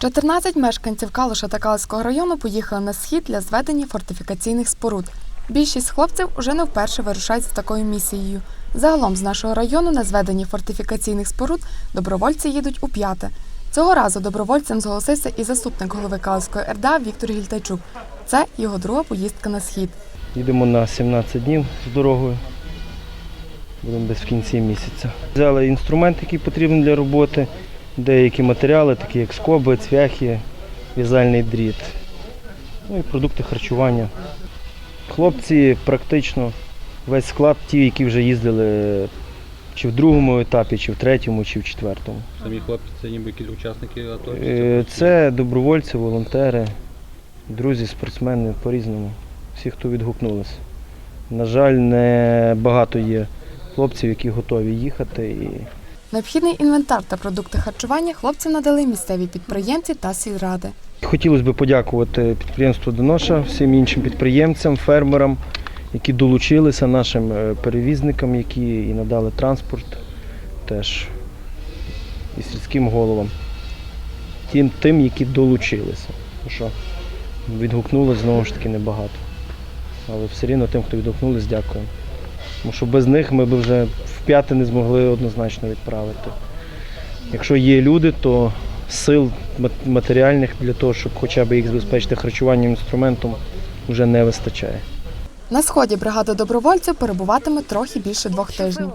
14 мешканців Калуша та Калицького району поїхали на схід для зведення фортифікаційних споруд. Більшість хлопців уже не вперше вирушають з такою місією. Загалом з нашого району на зведення фортифікаційних споруд добровольці їдуть у п'яте. Цього разу добровольцем зголосився і заступник голови Калицької РДА Віктор Гільтайчук. Це його друга поїздка на схід. Їдемо на 17 днів з дорогою. Будемо десь в кінці місяця. Взяли інструмент, який потрібен для роботи, деякі матеріали, такі як скоби, цвяхи, в'язальний дріт. Ну і продукти харчування. Хлопці практично весь склад, ті, які вже їздили чи в другому етапі, чи в третьому, чи в четвертому. Самі хлопці це ніби якісь учасники АТО? Е, Це добровольці, волонтери, друзі, спортсмени по-різному. Всі, хто відгукнулися. На жаль, не багато є хлопців, які готові їхати. І Необхідний інвентар та продукти харчування хлопцям надали місцеві підприємці та сільради. Хотілося б подякувати підприємству Доноша, всім іншим підприємцям, фермерам, які долучилися, нашим е, перевізникам, які і надали транспорт, теж і сільським головам. Тим, тим які долучилися. Тому що відгукнулося знову ж таки небагато. Але все рівно тим, хто відгукнулись, дякую. Тому що без них ми б вже в п'яти не змогли однозначно відправити. Якщо є люди, то сил матеріальних для того, щоб хоча б їх забезпечити харчуванням інструментом, вже не вистачає. На сході бригада добровольців перебуватиме трохи більше двох тижнів.